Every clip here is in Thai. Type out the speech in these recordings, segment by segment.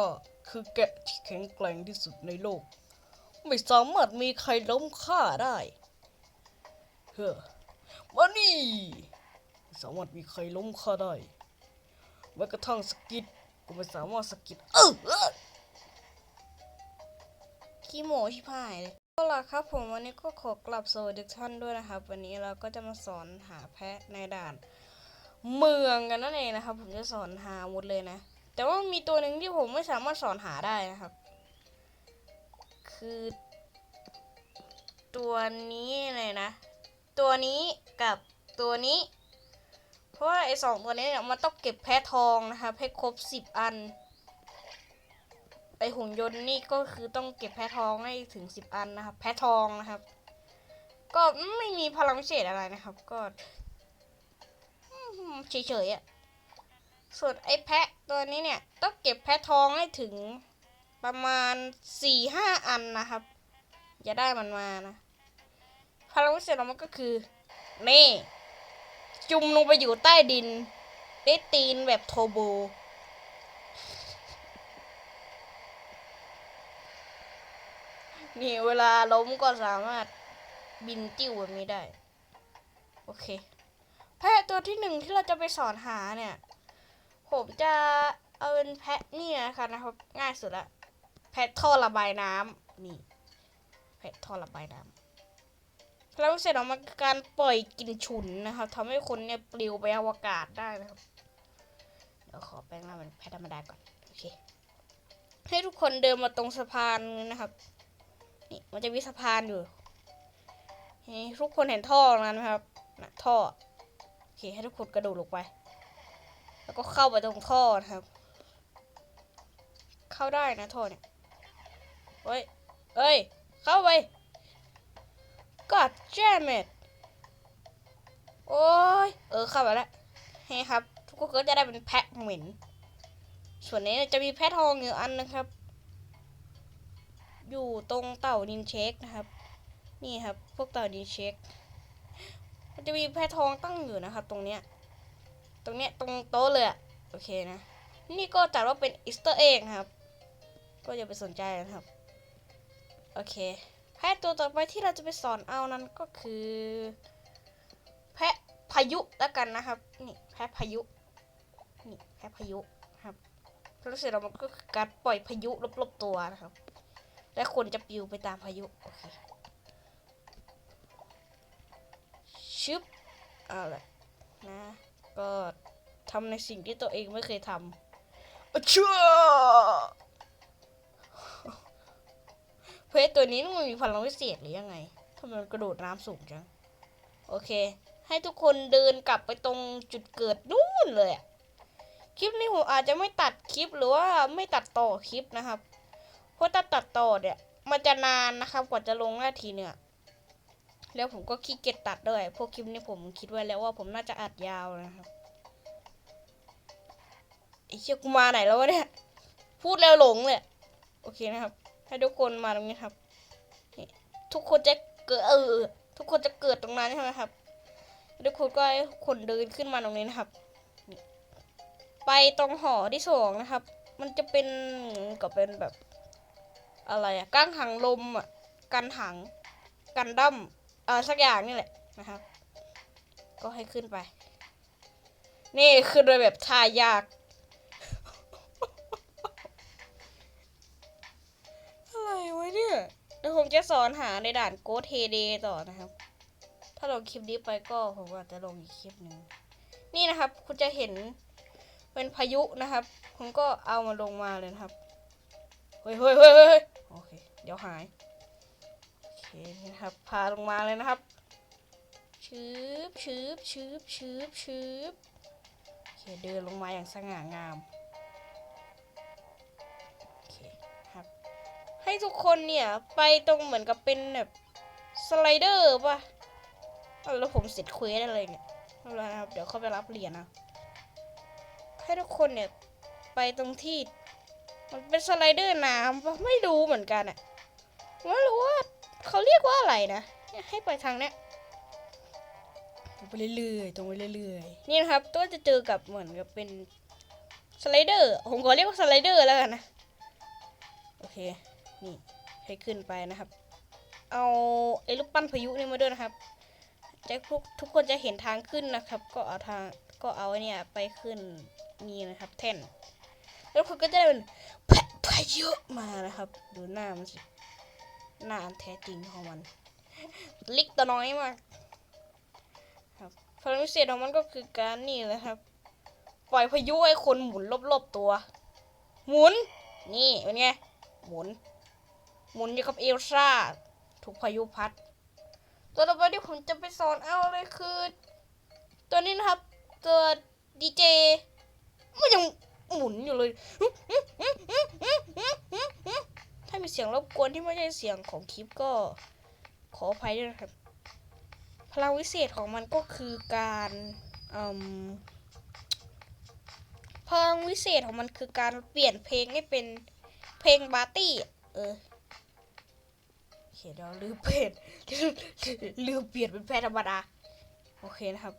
ก็คือแกะที่แข็งแกร่งที่สุดในโลก ไม่สามารถมีใครล้มข้าได้ เฮ้อมานี่ไม่สามารถมีใครล้มข้าได้แม้กระทั่งสกิดก็ไม่สามารถสกิดเออเออขี้โมชิพายเลยก็ล่ะครับ ผมวันนี้ก็ขอกลับสวัสดีท่านด้วยนะครับ วันนี้เราก็จะมาสอนหาแพะในด่าน เมืองกันนั่นเองนะครับ ผมจะสอนหาหมดเลยนะ แต่ว่ามีตัวหนึ่งที่ผมไม่สามารถสอนหาได้นะครับ คือ ตัวนี้เลยนะ ตัวนี้กับตัวนี้ เพราะว่าไอ้สองตัวนี้เนี่ยมันต้องเก็บแพะทองนะครับให้ครบสิบอันไอหุ่นยนต์นี่ก็คือต้องเก็บแพะทองให้ถึงสิบอันนะครับ แพะทองนะครับ ก็ไม่มีพลังพิเศษอะไรนะครับ ก็เฉยๆอะ่ะ ส่วนไอแพะตัวนี้เนี่ย ต้องเก็บแพะทองให้ถึงประมาณสี่ห้าอันนะครับ อย่าได้มันมานะพลังพิเศษของมันก็คือ นี่ จุ่มลงไปอยู่ใต้ดิน ได้ตีนแบบโทโบนี่เวลาล้มก็สามารถบินติ้วแบบนี้ได้ โอเค แพะตัวที่หนึ่งที่เราจะไปสอนหาเนี่ย ผมจะเอาเป็นแพะนี่นะคะนะครับ ง่ายสุดละแพะท่อระบายน้ำนี่แพะท่อระบายน้ำแล้วเสร็จออกมาการปล่อยกลิ่นฉุนนะครับทำให้คนเนี่ยปลิวไปอวกาศได้นะครับเดี๋ยวขอแปลงร่าเป็นแพะธรรมดาก่อนโอเคให้ทุกคนเดินมาตรงสะพานนี้นะครับนี่มันจะมีสะพานอยู่นี่ทุกคนเห็นท่อรงนั้นไหมครับนะท่อโอเคให้ทุกคนกระโดดลงไป แล้วก็เข้าไปตรงท่อนะครับ เข้าได้นะท่อเนี่ยเฮ้ยเอ้ย เข้าไป God damn it โอ้ย เออ เข้าไปแล้วเฮ้ครับ ทุกคนก็จะได้เป็นแพะเหม็น ส่วนนี้จะมีแพะทองอยู่อันนะครับ อยู่ตรงเต่าดินเช็คนะครับ นี่ครับ พวกเต่าดินเช็ค มันจะมีแพะทองตั้งอยู่นะครับ ตรงเนี้ย ตรงเนี้ยตรงโต๊ะเลยอะโอเคนะ นี่ก็จัดว่าเป็นอีสเตอร์เอ็กครับ ก็อย่าไปสนใจนะครับ โอเค แพะตัวต่อไปที่เราจะไปสอนเอานั้นก็คือ แพะพายุแล้วกันนะครับ นี่แพะพายุ นี่แพะพายุครับแล้สร็จแล้วมันก็คือการปล่อยพายุรอบๆตัวนะครับ และคนจะปลิวไปตามพายุ โอเคชึบเอาละนะ ก็ทำในสิ่งที่ตัวเองไม่เคยทำอะชั่วเพชรตัวนี้มันมีพลังพิเศษหรือยังไงทำไมมันกระโดดน้ำสูงจัง โอเค ให้ทุกคนเดินกลับไปตรงจุดเกิดนู่นเลยอะคลิปนี้ผมอาจจะไม่ตัดคลิปหรือว่าไม่ตัดต่อคลิปนะครับ เพราะถ้าตัดต่อเนี่ย มันจะนานนะครับกว่าจะลงนาทีเนี่ย แล้วผมก็ขี้เกียจตัดด้วย พวกคลิปนี้ผมคิดไว้แล้วว่าผมน่าจะอัดยาวนะครับไอ้เชี่ยกูมาไหนแล้ววะเนี่ย พูดแล้วหลงเลยโอเคนะครับ ให้ทุกคนมาตรงนี้ครับ ทุกคนจะเกิดเออ ทุกคนจะเกิดตรงนั้นใช่ไหมครับ ทุกคนก็ให้คนเดินขึ้นมาตรงนี้นะครับ ไปตรงหอที่สองนะครับ มันจะเป็นก็เป็นแบบ อะไรอะก้างหังลมอะกันหัง กันดั้ม เออสักอย่างนี่แหละนะครับ ก็ให้ขึ้นไป นี่ขึ้นโดยแบบท่ายากอะไรวะเนี่ยเดี๋ยวผมจะสอนหาในด่านโกเทเดต่อนะครับ ถ้าลงคลิปนี้ไปก็ผมอาจจะลงอีกคลิปหนึ่งนี่นะครับ คุณจะเห็นเป็นพายุนะครับ ผมก็เอามาลงมาเลยนะครับ เฮ้ยเฮ้ยเฮ้ยเฮ้ยโอเค เดี๋ยวหาย นี่นะครับพาลงมาเลยนะครับชืบชืบชืบชืบชืบโอเคเดินลงมาอย่างสง่างามโอเคครับ ให้ทุกคนเนี่ย ไปตรงเหมือนกับเป็นแบบสไลเดอร์ป่ะอ้าวแล้วผมเสร็จเควสอะไรเนี่ยไม่เป็นไรนะครับเดี๋ยวเข้าไปรับเหรียญนะให้ทุกคนเนี่ย ไปตรงที่ มันเป็นสไลเดอร์น้ำปะไม่รู้เหมือนกันอะไม่รู้ว่า เขาเรียกว่าอะไรนะเนี่ยให้ไปทางเนี้ยตรงไปเรื่อยๆตรงไปเรื่อยๆนี่นะครับก็จะเจอกับเหมือนกับเป็นสไลเดอร์ผมขอเรียกว่าสไลเดอร์แล้วกันนะเค นี่ให้ขึ้นไปนะครับ เอาไอ้ลูกปั้นพายุนี่มาด้วยนะครับจะทุกทุกคนจะเห็นทางขึ้นนะครับ ก็เอาทางก็เอาไอ้เนี่ยไปขึ้นนี่นะครับ แท่น แล้วคุณก็จะได้เป็นแพะพายุมานะครับ ดูหน้ามันสิ หน้าแท้จริงของมัน ลิกตัวน้อยมากครับพลังพิเศษของมันก็คือการนี่แหละครับ ปล่อยพายุให้คนหมุนรอบๆตัว หมุน นี่เป็นไง หมุน หมุนอยู่กับเอลซ่า ถูกพายุพัด ตัวต่อไปที่ผมจะไปสอนเอาเลยคือ ตัวนี้นะครับ ตัวดีเจมันยังหมุนอยู่เลย ถ้ามีเสียงรบกวนที่ไม่ใช่เสียงของคลิปก็ขออภัยด้วยนะครับ พลังวิเศษของมันก็คือการอืมพลังวิเศษของมันคือการเปลี่ยนเพลงให้เป็นเพลงบาร์ตี้ เออเขียนเราลืมเปลี่ยนลืมเปลี่ยนเป็นแพทธรรมดา โอเคนะครับ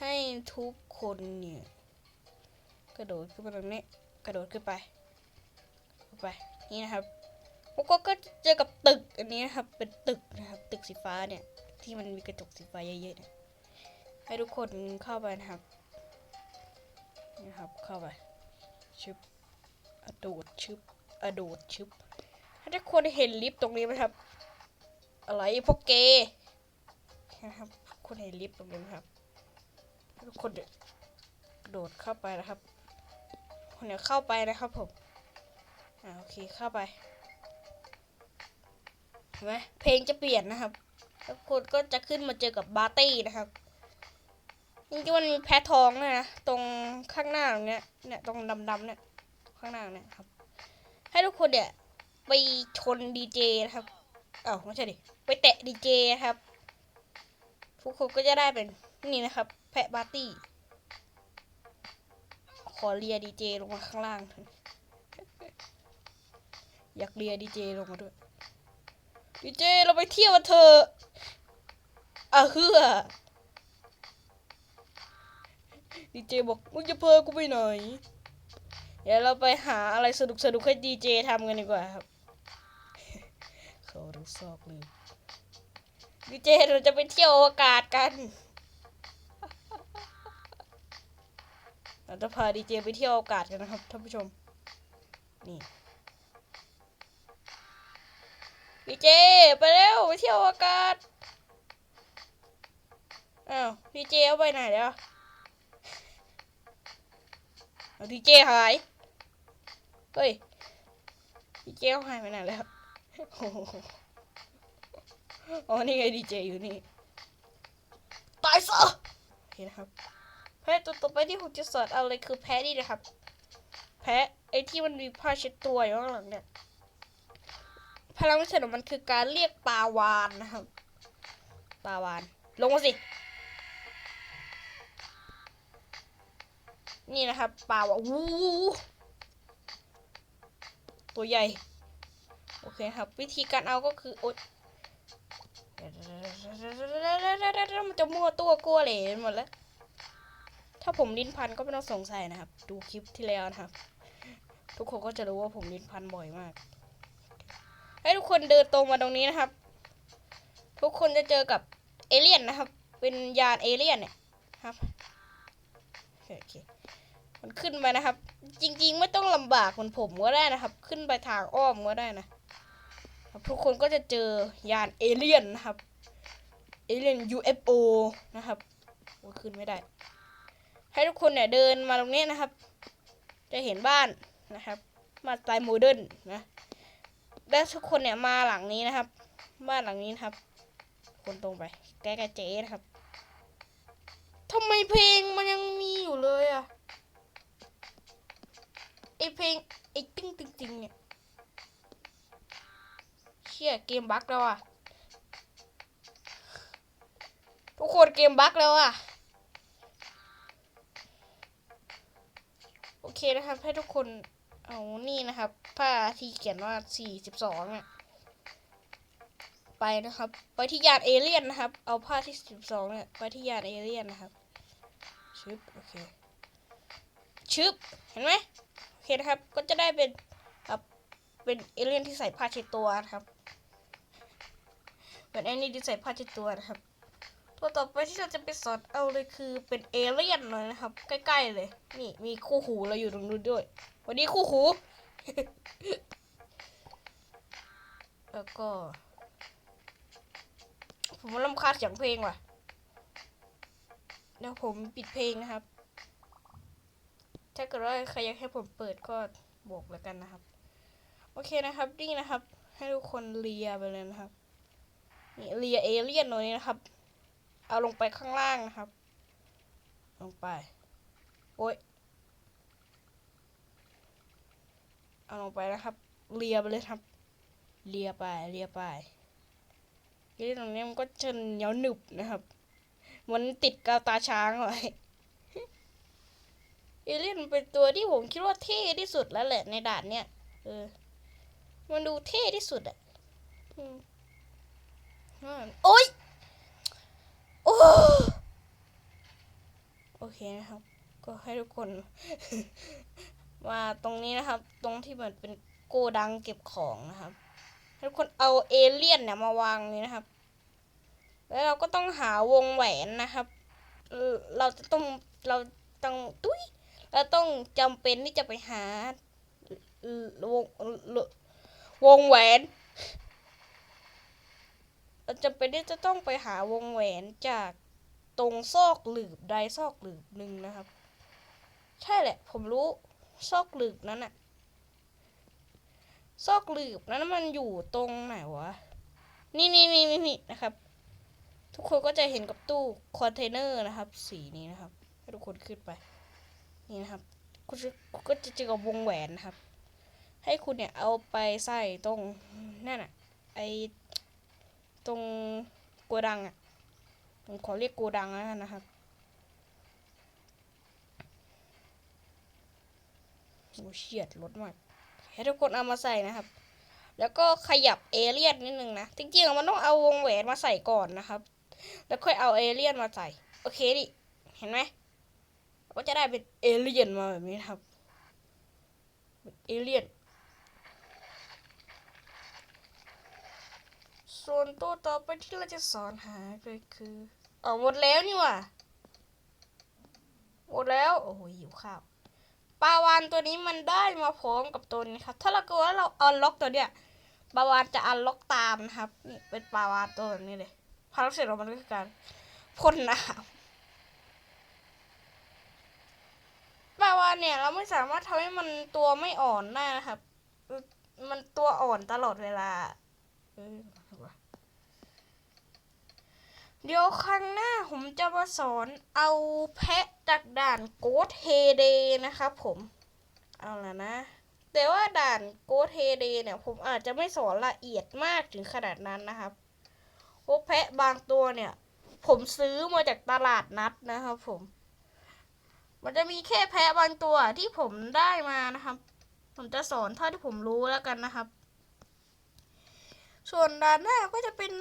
ให้ทุกคนเนี่ยกระโดดขึ้นไปตรงนี้ กระโดดขึ้นไปไป นี่นะครับแล้วก็ก็เจอกับตึกอันนี้นะครับ เป็นตึกนะครับ ตึกสีฟ้าเนี่ย ที่มันมีกระจกสีฟ้าเยอะๆเนี่ยให้ทุกคนเข้าไปนะครับนี่นะครับเข้าไปชึบอะโดดชึบอะโดดชึบให้ทุกคนเห็นลิฟต์ตรงนี้ไหมครับ อะไรพวกเกย์นะครับทุกคนเห็นลิฟต์ตรงนี้ไหมครับทุกคนโดดเข้าไปนะครับคนเดี๋ยวเข้าไปนะครับผม อ่าโอเคเข้าไปเห็นไหมเพลงจะเปลี่ยนนะครับแล้วคนก็จะขึ้นมาเจอกับบาร์ตี้นะครับจริงๆมันมีแพททองด้วยนะตรงข้างหน้าตรงเนี้ยเนี่ยตรงดำๆเนี่ยข้างหน้าเนี่ยครับ ให้ทุกคนเนี่ยไปชนดีเจนะครับเอ้าไม่ใช่ดิไปแตะดีเจนะครับทุกคนก็จะได้เป็นนี่นะครับ แพะบาร์ตี้ ขอเลียดีเจลงมาข้างล่าง อยากเลียดีเจลงมาด้วยดีเจเราไปเที่ยวกันเถอะอะเฮือดีเจบอกมึงจะเพอกูไปไหนเดี๋ยวเราไปหาอะไรสนุกสนุกให้ดีเจทำกันดีกว่าครับเขารู้ซอกเลยดีเจเราจะไปเที่ยวอวกาศกันเราจะพาดีเจไปเที่ยวอวกาศกันนะครับท่านผู้ชมนี่ ดีเจ ไปเร็วไปเที่ยวอวกาศ อ้าวดีเจเอาไปไหนแล้วเอาดีเจหาย เฮ้ยดีเจเาหายไปไหนแล้วโอ้โหอ๋อนี่ไงดีเจอยู่นี่ ตายซะโอเคนะครับ แพะตัวต่อไปที่ผมจะสอนเอาเลยคือแพะนี่นะครับ แพะไอ้ที่มันมีผ้าเช็ดตัวอยู่ข้างหลังเนี่ย พลังวิเศษของมันคือการเรียกปลาวานนะครับ ปลาวาน ลงมาสิ นี่นะครับปลาวานวูตัวใหญ่ โอเคครับ วิธีการเอาก็คืออ๊ยมันจะมั่วตัวกลัวเหลยหมดแล้ว ถ้าผมลิ้นพันก็ไม่ต้องสงสัยนะครับ ดูคลิปที่แล้วนะครับ ทุกคนก็จะรู้ว่าผมลิ้นพันบ่อยมาก ให้ทุกคนเดินตรงมาตรงนี้นะครับ ทุกคนจะเจอกับเอเลี่ยนนะครับ เป็นยานเอเลี่ยนเนี่ยครับโอเคมันขึ้นไปนะครับ จริง ๆ ไม่ต้องลำบากเหมือนผมก็ได้นะครับ ขึ้นไปทางอ้อมก็ได้นะทุกคนก็จะเจอยานเอเลี่ยนนะครับเอเลี่ยน UFO นะครับโอ้ขึ้นไม่ได้ ให้ทุกคนเนี่ยเดินมาตรงนี้นะครับ จะเห็นบ้านนะครับ มาสไตล์โมเดิร์นนะ และทุกคนเนี่ยมาหลังนี้นะครับ บ้านหลังนี้นะครับ คนตรงไป ใกล้ๆเจ๊นะครับทำไมเพลงมันยังมีอยู่เลยอะไอเพลงไอติ้งติงติงเนี่ยเชี่ยเกมบั๊กแล้วอะทุกคนเกมบั๊กแล้วอะโอเคนะครับให้ทุกคน เอานี่นะครับ ผ้าที่เขียนว่า42เนี่ยไปนะครับ ไปที่ยานเอเลี่ยนนะครับ เอาผ้าที่12เนี่ยไปที่ยานเอเลี่ยนนะครับชึบโอเคชึบเห็นไหมโอเคนะครับก็จะได้เป็นครับเป็นเอเลี่ยนที่ใส่ผ้าเช็ดตัวนะครับเป็นไอ้นี่ที่ใส่ผ้าเช็ดตัวนะครับ ตัวต่อไปที่เราจะไปสอนเอาเลยคือเป็นเอเลี่ยนเลยนะครับ ใกล้ๆเลย นี่มีคู่หูเราอยู่ตรงนู้นด้วย วันนี้คู่หูแล้วก็ ผมว่ารำคาญเสียงเพลงว่ะเดี๋ยวผมปิดเพลงนะครับ ถ้าเกิดว่าใครอยากให้ผมเปิดก็บอกแล้วกันนะครับ โอเคนะครับนี่นะครับ ให้ทุกคนเลียไปเลยนะครับนี่เลียเอเลี่ยนตัวนี้นะครับ เอาลงไปข้างล่างนะครับ ลงไป โอ้ย เอาลงไปนะครับ เลียไปเลยครับ เลียไป เลียไปเอเลี่ยนตรงนี้มันก็จะเหนียวหนึบนะครับมันติดกาวตาช้างไว้เอเลี่ยนเป็นตัวที่ผมคิดว่าเท่ที่สุดแล้วแหละในด่านเนี้ยเออ มันดูเท่ที่สุดอะอืมอ่าโอ๊ยโอ้โอเคนะครับ ก็ให้ทุกคน มาตรงนี้นะครับ ตรงที่เหมันเป็นโกดังเก็บของนะครับทุกคนเอาเอเลี่ยนเนี่ยมาวางนี้นะครับ แล้วเราก็ต้องหาวงแหวนนะครับ เราจะต้องเราต้องตุ้ยเราต้องจำเป็นที่จะไปหาวงวงแหวน เราจำเป็นที่จะต้องไปหาวงแหวนจากตรงซอกหลืบใดซอกหลืบหนึ่งนะครับ ใช่แหละ ผมรู้ ซอกหลืบนั้นอะซอกหลืบนั้นมันอยู่ตรงไหนวะ นี่นี่นี่นี่นนะครับ ทุกคนก็จะเห็นกับตู้คอนเทนเนอร์นะครับ สีนี้นะครับให้ทุกคนขึ้นไป นี่นะครับคุณจะคุณก็จะเจอกับวงแหวนนะครับ ให้คุณเนี่ยเอาไปใส่ตรงนั่นอะไอตรงโกดังอะผมขอเรียกโกดังแล้วกันนะครับโอ้ เฉียดรถมากให้ทุกคนเอามาใส่นะครับ แล้วก็ขยับเอเลี่ยนนิดนึงนะ จริงๆมันต้องเอาวงแหวนมาใส่ก่อนนะครับ แล้วค่อยเอาเอเลี่ยนมาใส่ โอเคดิ เห็นไหมก็จะได้เป็นเอเลี่ยนมาแบบนี้นครับ เอเลี่ยน ส่วนตัวต่อไปที่เราจะสอนหาก็คืออ๋อหมดแล้วนี่หว่ะหมดแล้ว โอ้โหหิวข้าว ปลาวานตัวนี้มันได้มาพร้อมกับตัวนี้ครับ ถ้าเราเกิดว่าเราอันล็อกตัวเนี้ยปลาวานจะอันล็อกตามนะครับ นี่เป็นปลาวานตัวนี้เลยภารกิจของมันก็คือการพ่นน้ำปลาวานเนี่ยเราไม่สามารถทำให้มันตัวไม่อ่อนได้นะครับ มันตัวอ่อนตลอดเวลา เดี๋ยวครั้งหน้าผมจะมาสอนเอาแพะจากด่านโกดเฮเดนะครับผม เอาละนะ แต่ว่าด่านโกดเฮเดเนี่ย ผมอาจจะไม่สอนละเอียดมากถึงขนาดนั้นนะครับเพราะแพะบางตัวเนี่ย ผมซื้อมาจากตลาดนัดนะครับผม มันจะมีแค่แพะบางตัวที่ผมได้มานะครับ ผมจะสอนเท่าที่ผมรู้แล้วกันนะครับ ส่วนด้านหน้าก็จะเป็น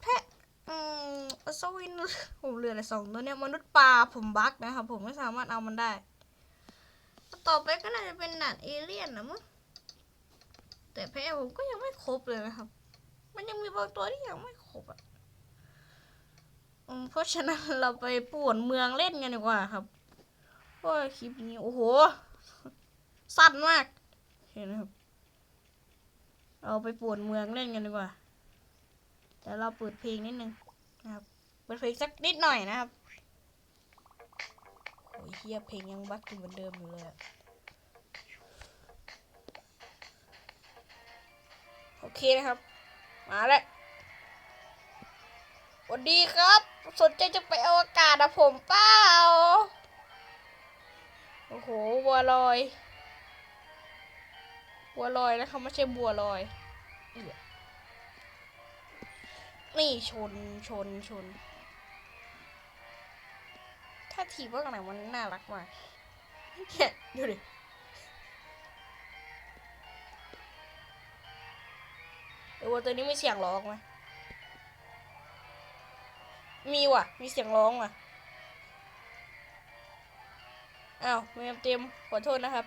แพะอืม อัศวินผมเหลืออะไรสองตัวเนี่ยมนุษย์ปลาผมบั๊กนะครับผมไม่สามารถเอามันได้ ต่อไปก็น่าจะเป็นหนันเอเลี่ยนนะมั้งแต่แพะผมก็ยังไม่ครบเลยนะครับ มันยังมีบางตัวที่ยังไม่ครบอะเพราะฉะนั้นเราไปป่วนเมืองเล่นกันดีกว่าครับเพราะว่าคลิปนี้โอ้โห สั้นมากเห็นไหมครับ เราไปป่วนเมืองเล่นกันดีกว่าแต่เราเปิดเพลงนิดนึงนะครับ ปิดเพลงสักนิดหน่อยนะครับโอ้ยเฮียเพลงยังบักอยู่เหมือนเดิมอยู่เลยโอเคนะครับ มาแล้วสวัสดีครับ สนใจจะไปอวกาศอะผมเปล่า โอ้โห บัวลอย บัวลอยนะครับไม่ใช่บัวลอยนี่ชนชนชน ทีว่าอะไหนมันน่ารักมากเนี่ยดูดิเออวัวตัวนี้มีเสียงร้องไหมมีว่ะ มีเสียงร้องว่ะ อ้าวเมมเต็ม ขอโทษนะครับ